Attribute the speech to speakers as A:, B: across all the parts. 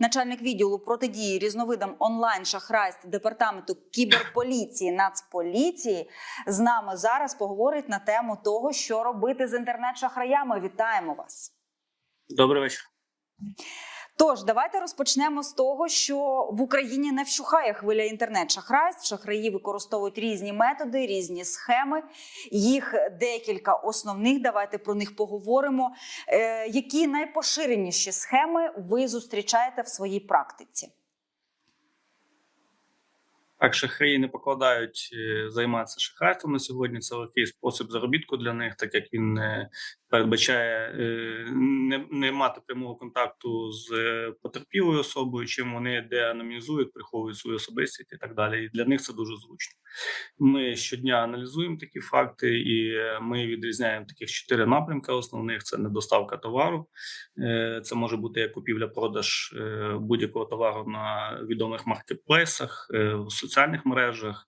A: Начальник відділу протидії різновидам онлайн шахрайств департаменту кіберполіції Нацполіції з нами зараз поговорить на тему того, що робити з інтернет-шахраями. Вітаємо вас.
B: Добрий вечір.
A: Тож давайте розпочнемо з того, що в Україні не вщухає хвиля інтернет-шахрайств. Шахраї використовують різні методи, різні схеми. Їх декілька основних. Давайте про них поговоримо. Е, які найпоширеніші схеми ви зустрічаєте в своїй практиці?
B: Так, шахраї не покладають е, займатися шахрайством на сьогодні. Це легкий спосіб заробітку для них, так як він е, передбачає е, не, не мати прямого контакту з е, потерпілою особою, чим вони деанонімізують, приховують свою особистість і так далі. І для них це дуже зручно. Ми щодня аналізуємо такі факти, і е, ми відрізняємо таких чотири напрямки. Основних це недоставка товару. Це може бути як купівля-продаж будь-якого товару на відомих маркетплейсах, в соціальних мережах,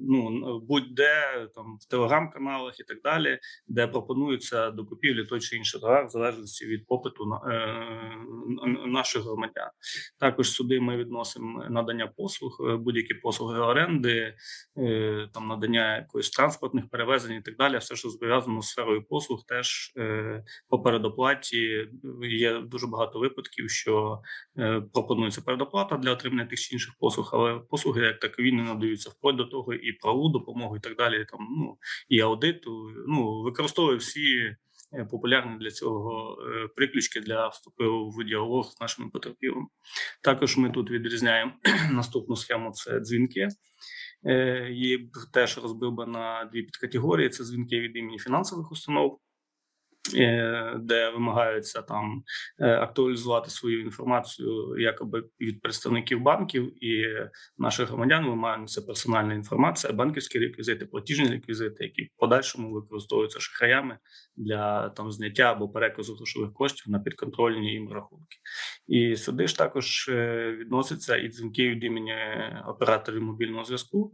B: ну будь-де там в телеграм-каналах і так далі, де пропонується до купівлі той чи інший товар в залежності від попиту на е, наших громадян. Також сюди ми відносимо надання послуг, е, будь-які послуги оренди, е, там надання якоїсь транспортних перевезень і так далі. Все, що зв'язано з сферою послуг, теж е, по передоплаті є дуже багато випадків, що е, пропонується передоплата для отримання тих чи інших послуг, але послуги як такові не надаються вплоть до того, і правову допомогу, і так далі. Там ну і аудиту. Ну використовує всі е, популярні для цього е, приключки для вступу в діалог з нашими потерпілими. Також ми тут відрізняємо наступну схему: це дзвінки. Е, Її теж розбив би на дві підкатегорії: це дзвінки від імені фінансових установ. Е, Де вимагаються там е, актуалізувати свою інформацію якоби від представників банків і наших громадян вимагається персональна інформація, банківські реквізити, платіжні реквізити, які в подальшому використовуються шахраями для там зняття або переказу грошових коштів на підконтрольні їм рахунки. І сюди ж також е, відносяться і дзвінки від імені операторів мобільного зв'язку,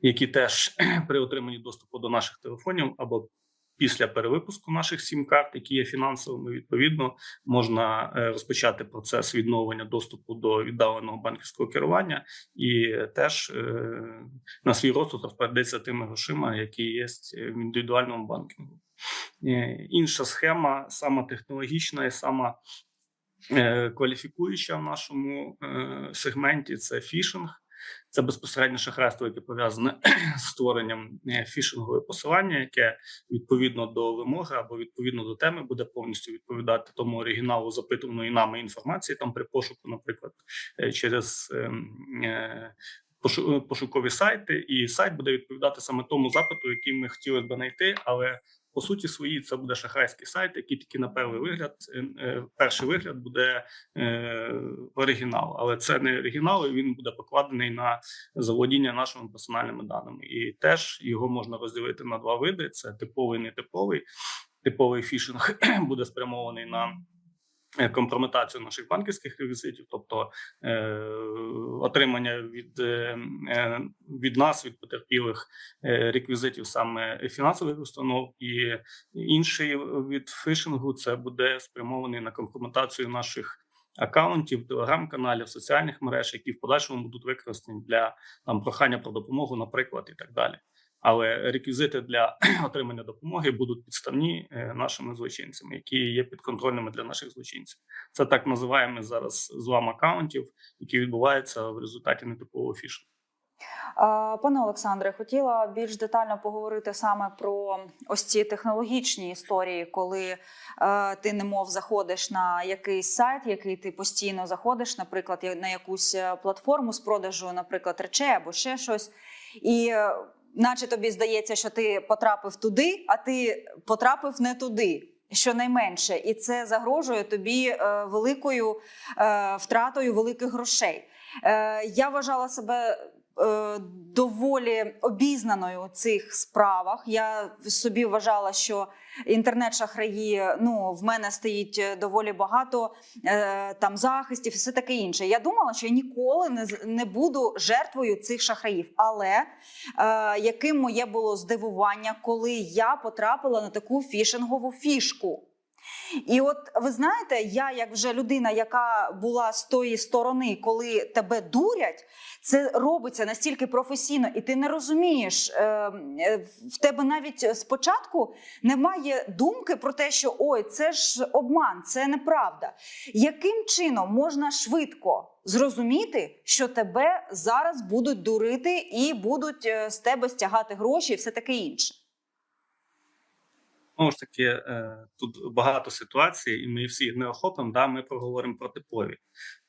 B: які теж при отриманні доступу до наших телефонів або Після перевипуску наших сім-карт, які є фінансовими, відповідно можна е, розпочати процес відновлення доступу до віддаленого банківського керування, і теж е, на свій розсуд розпорядиться тими грошима, які є в індивідуальному банкінгу. Е, Інша схема, сама технологічна і сама е, кваліфікуюча в нашому е, сегменті це фішинг. Це безпосередньо шахрайство, яке пов'язане з створенням е, фішингового посилання, яке відповідно до вимоги або відповідно до теми буде повністю відповідати тому оригіналу запитуваної нами інформації, там при пошуку, наприклад, е, через ем, е, пошукові сайти, і сайт буде відповідати саме тому запиту, який ми хотіли би знайти, але по суті своїй це буде шахрайський сайт, який тільки на перший вигляд, е, е, перший вигляд буде е, оригінал, але це не оригінал, і він буде покладений на заволодіння нашими персональними даними. І теж його можна розділити на два види: це типовий, нетиповий. Типовий фішинг буде спрямований на компрометацію наших банківських реквізитів, тобто е, отримання від, е, е, від нас, від потерпілих е, реквізитів саме фінансових установ, і інший від фішингу це буде спрямований на компрометацію наших. Акаунтів, телеграм-каналів, соціальних мереж, які в подальшому будуть використані для там прохання про допомогу, наприклад, і так далі. Але реквізити для отримання допомоги будуть підставні е, нашими злочинцями, які є підконтрольними для наших злочинців. Це так називаємо зараз злам акаунтів, які відбуваються в результаті нетипового фішингу.
A: Пане Олександре, хотіла більш детально поговорити саме про ось ці технологічні історії, коли е, ти немов заходиш на якийсь сайт, який ти постійно заходиш, наприклад, на якусь е, платформу з продажу, наприклад, речей або ще щось, і наче тобі здається, що ти потрапив туди, а ти потрапив не туди. Щонайменше, і це загрожує тобі е, великою е, втратою великих грошей. Е, я вважала себе е, доволі обізнаною у цих справах. Я собі вважала, що інтернет-шахраї, ну в мене стоїть е, доволі багато е, там захистів і все таке інше. Я думала, що я ніколи не, не буду жертвою цих шахраїв. Але е, яким моє було здивування, коли я потрапила на таку фішингову фішку. І от ви знаєте, я як вже людина, яка була з тої сторони, коли тебе дурять, це робиться настільки професійно, і ти не розумієш. е, е, В тебе навіть спочатку немає думки про те, що ой, це ж обман, це неправда. Яким чином можна швидко зрозуміти, що тебе зараз будуть дурити і будуть е, з тебе стягати гроші, і все таке інше?
B: Знову ж таки, е, тут багато ситуацій, і ми всі не охопимо. Да, ми проговоримо про типові.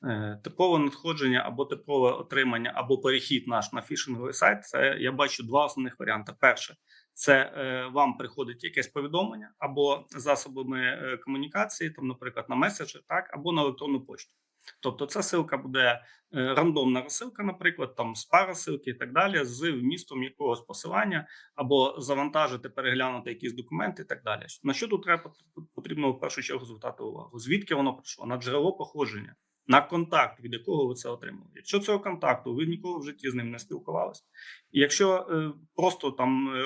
B: Е, Типове надходження або типове отримання, або перехід наш на фішинговий сайт. Це я бачу два основних варіанти. Перше, це е, вам приходить якесь повідомлення або засобами комунікації, там, наприклад, на меседжер, так, або на електронну пошту. Тобто, ця силка буде е, рандомна розсилка, наприклад, там з пара і так далі, з вмістом якогось посилання, або завантажити, переглянути якісь документи і так далі. На що тут треба потрібно в першу чергу звертати увагу? Звідки воно прийшло? На джерело походження, на контакт, від якого ви це отримали. Якщо цього контакту ви ніколи в житті з ним не спілкувалися, і якщо е, просто там е,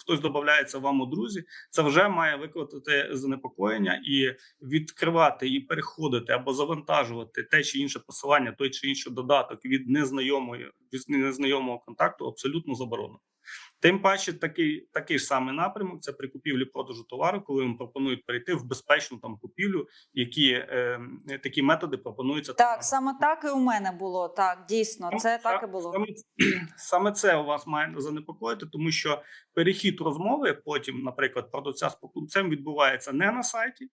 B: хтось додається вам у друзі, це вже має викликати занепокоєння і відкривати і переходити або завантажувати те чи інше посилання, той чи інший додаток від незнайомої від незнайомого контакту абсолютно заборонено. Тим паче, такий такий ж самий напрямок це при купівлі продажу товару, коли вам пропонують перейти в безпечну там купівлю, які е, такі методи пропонуються
A: Так, саме так і у мене було. Так, дійсно, це
B: Саме-
A: так і було.
B: Саме, саме це у вас має занепокоїти, тому що перехід розмови потім, наприклад, продавця з покупцем відбувається не на сайті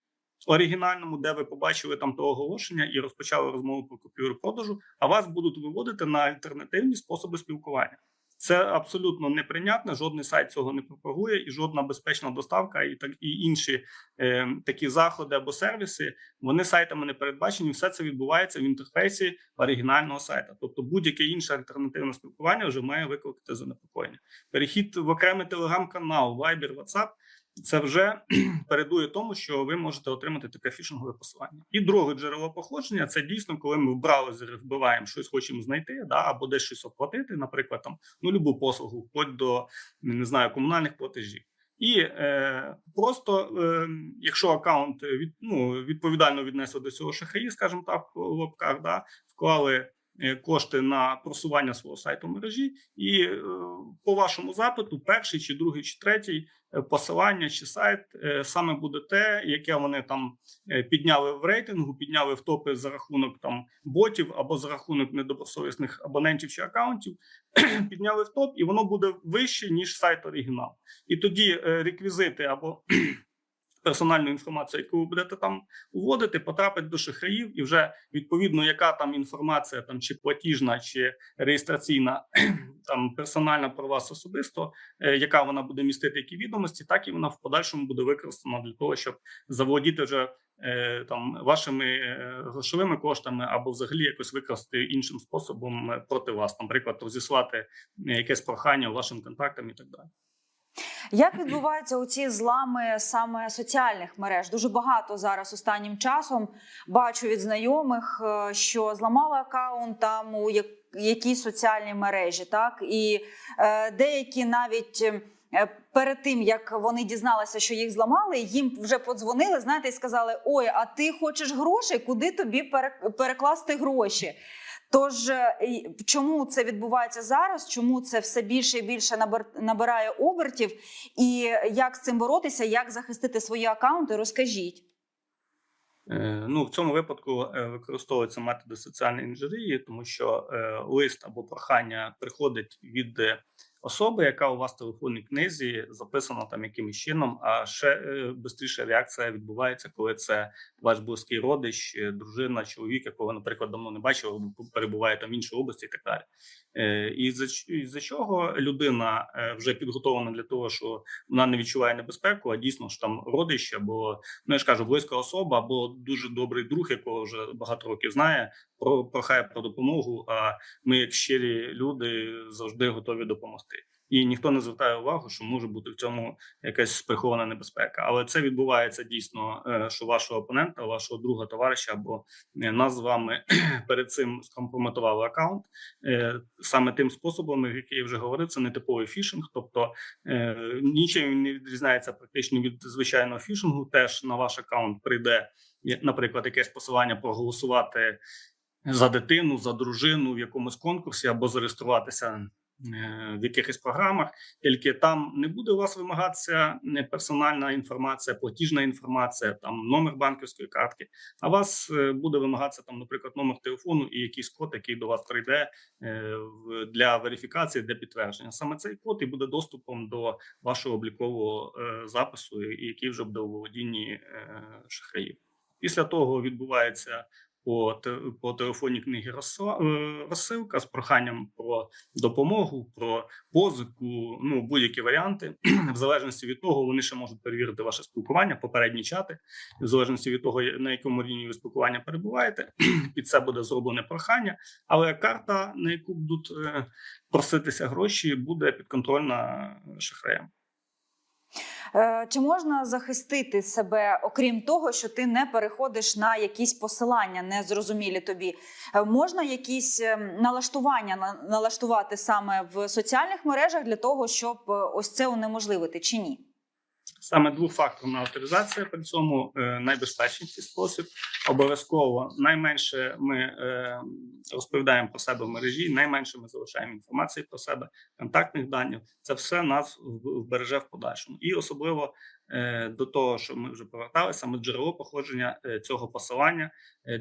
B: оригінальному, де ви побачили там то оголошення і розпочали розмову про купівлю продажу, а вас будуть виводити на альтернативні способи спілкування. Це абсолютно неприйнятно. Жодний сайт цього не пропагує, і жодна безпечна доставка, і так і інші е, такі заходи або сервіси вони сайтами не передбачені. Все це відбувається в інтерфейсі оригінального сайта. Тобто, будь-яке інше альтернативне спілкування вже має викликати занепокоєння. Перехід в окремий телеграм-канал, Viber, WhatsApp – це вже передує тому, що ви можете отримати таке фішингове посилання. І друге джерело походження це дійсно, коли ми в браузері вбиваємо щось, хочемо знайти, да, або десь щось оплатити, наприклад, там ну любу послугу, вплоть до не знаю комунальних платежів. І е, просто, е, якщо аккаунт від, ну, відповідально віднесли до цього шахраї, скажімо так, в лапках, да, вклали е, кошти на просування свого сайту мережі, і е, по вашому запиту, перший чи другий чи третій е, посилання чи сайт е, саме буде те, яке вони там е, підняли в рейтингу, підняли в топи за рахунок там ботів або за рахунок недобросовісних абонентів чи акаунтів, підняли в топ, і воно буде вище ніж сайт оригінал. І тоді е, реквізити або персональну інформацію, яку ви будете там уводити, потрапить до шахраїв, і вже відповідно, яка там інформація, там чи платіжна, чи реєстраційна, там персональна про вас особисто, е, яка вона буде містити які відомості, так і вона в подальшому буде використана для того, щоб заволодіти вже е, там вашими е, грошовими коштами або взагалі якось використати іншим способом проти вас, наприклад, розіслати якесь прохання вашим контактам і так далі.
A: Як відбуваються оці злами саме соціальних мереж? Дуже багато зараз останнім часом бачу від знайомих, е, що зламали аккаунт там у як- якійсь соціальній мережі, так і е, деякі навіть. е, Перед тим як вони дізналися, що їх зламали, їм вже подзвонили, знаєте, і сказали: Ой, а ти хочеш грошей? Куди тобі пере- перекласти гроші? Тож е, чому це відбувається зараз? Чому це все більше і більше набирає обертів? І як з цим боротися, як захистити свої акаунти? Розкажіть.
B: Е, Ну, в цьому випадку е, використовуються методи соціальної інженерії, тому що лист або прохання приходить від особи, яка у вас в телефонній книзі записана там якимось чином. А ще швидша швидше реакція відбувається, коли це ваш близький родич, е, дружина, чоловік, якого, наприклад, давно не бачили, перебуває там в іншій області, і так далі. Е, І за, і за чого людина е, вже підготовлена для того, що вона не відчуває небезпеку, а дійсно ж там родище, або ну я ж кажу, близька особа або дуже добрий друг, якого вже багато років знає, про прохає про допомогу. А ми, як щирі люди, завжди готові допомогти. І ніхто не звертає увагу, що може бути в цьому якась прихована небезпека. Але це відбувається дійсно, е, що вашого опонента, вашого друга товариша або е, нас з вами перед цим скомпрометували аккаунт Е, саме тим способом, який я вже говорив, це не типовий фішинг, тобто нічим не відрізняється практично від звичайного фішингу. Теж на ваш аккаунт прийде, наприклад, якесь посилання проголосувати за дитину, за дружину в якомусь конкурсі або зареєструватися в якихось програмах. Тільки там не буде у вас вимагатися не персональна інформація, платіжна інформація, там номер банківської картки. А вас е, буде вимагатися там, наприклад, номер телефону і якийсь код, який до вас прийде е, для верифікації, для підтвердження. Саме цей код і буде доступом до вашого облікового е, запису, який вже буде у володінні е, шахраїв. Після того відбувається по, по телефонній книгі розсила- е, розсилка з проханням про допомогу, про позику, ну будь-які варіанти. В залежності від того, вони ще можуть перевірити ваше спілкування, попередні чати, в залежності від того, на якому рівні ви спілкування перебуваєте. Під це буде зроблене прохання, але карта, на яку будуть е, проситися гроші, буде підконтрольна шахраям.
A: Е, Чи можна захистити себе, окрім того, що ти не переходиш на якісь посилання, незрозумілі тобі? Е, Можна якісь ем, налаштування на- налаштувати саме в соціальних мережах для того, щоб е, ось це унеможливити, чи ні?
B: Саме двофакторна авторизація при цьому е, найбезпечніший спосіб. Обов'язково найменше ми е, розповідаємо про себе в мережі, найменше ми залишаємо інформації про себе, контактних даних. Це все нас вбереже в подальшому. І особливо е, до того, що ми вже поверталися, саме джерело походження цього посилання,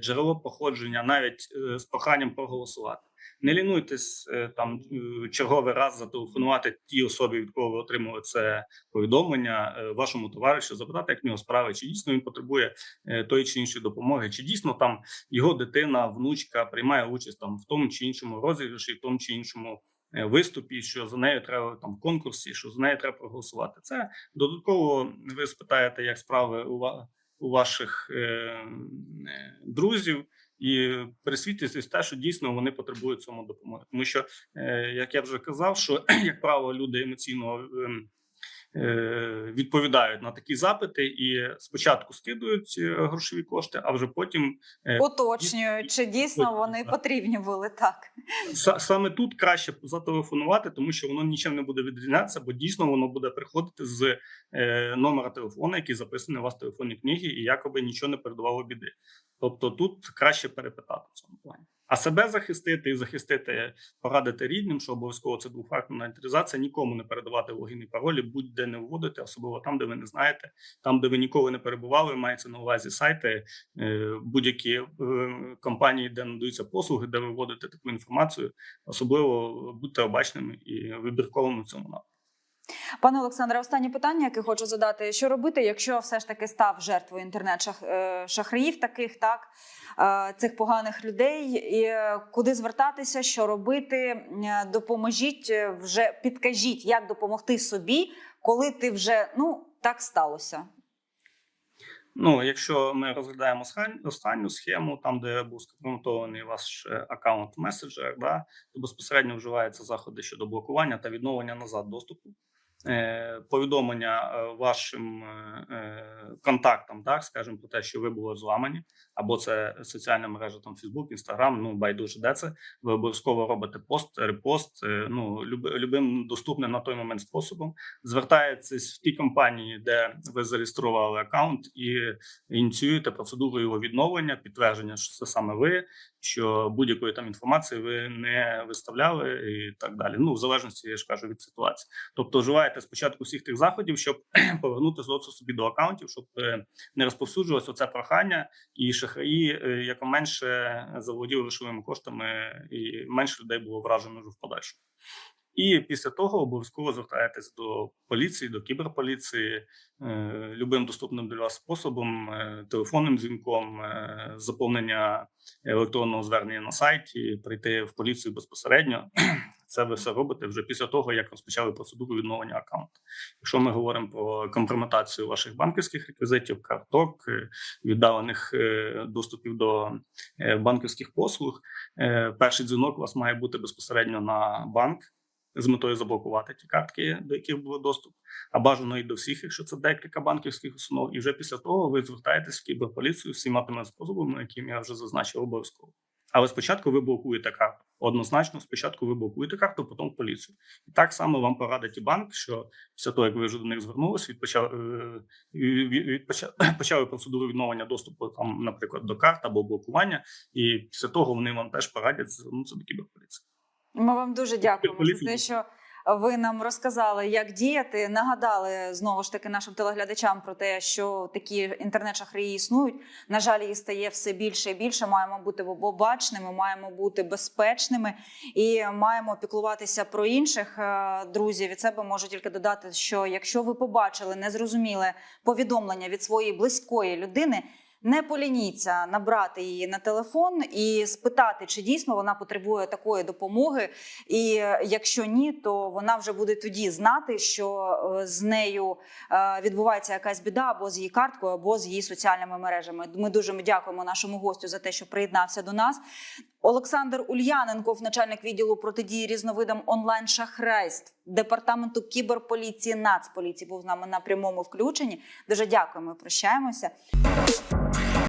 B: джерело походження навіть з проханням проголосувати. Не лінуйтесь е, там е, черговий раз зателефонувати тій особі, від кого ви отримали це повідомлення е, вашому товаришу, запитати, як в нього справи, чи дійсно він потребує тої чи іншої допомоги, чи дійсно там його дитина, внучка приймає участь там в тому чи іншому розіграші, в тому чи іншому виступі, що за нею треба там конкурсі, що за нею треба проголосувати. Це додатково ви спитаєте, як справи у у ваших е, друзів. І пересвідчитись те, що дійсно вони потребують цьому допомоги, тому що е, як я вже казав, що як правило люди емоційно ем, відповідають на такі запити і спочатку скидують е, грошові кошти, а вже потім е,
A: Уточнюю, чи дійсно вони
B: так.
A: потрібні були так.
B: Саме тут краще зателефонувати, тому що воно нічим не буде відрізнятися, бо дійсно воно буде приходити з е, номера телефону, який записаний у вас в телефонній книгі, і якоби нічого не передавало біди. Тобто тут краще перепитати в цьому плані. А себе захистити і захистити, порадити рідним, що обов'язково це двофакторна інтеризація, нікому не передавати логін паролі, будь-де не вводити, особливо там, де ви не знаєте, там, де ви ніколи не перебували, мається на увазі сайти, е, будь-які е, компанії, де надаються послуги, де ви вводите таку інформацію. Особливо будьте обачними і вибірковими в цьому напрямку.
A: Пане Олександре, останнє питання, яке хочу задати: що робити, якщо все ж таки став жертвою інтернет-шахраїв, таких так е, цих поганих людей, і е, куди звертатися, що робити? Е, Допоможіть е, вже підкажіть, як допомогти собі, коли ти вже ну так сталося.
B: Ну, якщо ми розглядаємо останню, схему, там де був скомпрометований ваш е, аккаунт в меседжерах, да, то безпосередньо вживаються заходи щодо блокування та відновлення назад доступу. Е, повідомлення е, вашим е, контактам, так скажімо, про те, що ви були зламані, або це соціальна мережа там Facebook, Instagram, ну байдуже де це. Ви обов'язково робите пост, репост, ну любим доступним на той момент способом. Звертаєтесь в ті компанії, де ви зареєстрували аккаунт, і ініціюєте процедуру його відновлення, підтвердження, що це саме ви, що будь-якої там інформації ви не виставляли і так далі. Ну в залежності я ж кажу від ситуації. Тобто вживаєте спочатку всіх тих заходів, щоб повернути злоцу собі до аккаунтів, щоб е, не розповсюджувалося оце прохання, і шахраї е, якоменше заволоділи грошовими коштами, і менше людей було вражено вже в подальшому. І після того обов'язково звертаєтесь до поліції, до кіберполіції, е, любим доступним для вас способом, телефонним дзвінком, заповнення електронного звернення на сайті, прийти в поліцію безпосередньо. Це ви все робите вже після того, як розпочали процедуру відновлення аккаунту. Якщо ми говоримо про компрометацію ваших банківських реквізитів, карток, е, віддалених е, доступів до е, банківських послуг, перший дзвінок у вас має бути безпосередньо на банк. з метою заблокувати ті картки, до яких було доступ, а бажано і до всіх, якщо це декілька банківських установ. І вже після того ви звертаєтесь в кіберполіцію з всіма тими способами, яким я вже зазначив обов'язково. Але спочатку ви блокуєте карту. Однозначно, спочатку ви блокуєте карту, потім в поліцію. І так само вам порадить і банк, що після того, як ви вже до них звернулись, відпочав, е, від- від- поча- почали процедуру відновлення доступу, там, наприклад, до карт або блокування, і після того вони вам теж порадять звернутися до кіберполіції.
A: Ми вам дуже дякуємо за те, що ви нам розказали, як діяти. Нагадали знову ж таки нашим телеглядачам про те, що такі інтернет-шахраї існують. На жаль, їх стає все більше і більше. Маємо бути обачними, маємо бути безпечними і маємо піклуватися про інших. Е, Друзі, від себе можу тільки додати, що якщо ви побачили незрозуміле повідомлення від своєї близької людини. Не полініться набрати її на телефон і спитати, чи дійсно вона потребує такої допомоги. І е, якщо ні, то вона вже буде тоді знати, що е, з нею е, відбувається якась біда або з її карткою, або з її соціальними мережами. Ми дуже дякуємо нашому гостю за те, що приєднався до нас. Олександр Ульяненков, начальник відділу протидії різновидам онлайн шахрайств департаменту кіберполіції Нацполіції, був з нами на прямому включенні. Дуже дякуємо. Прощаємося.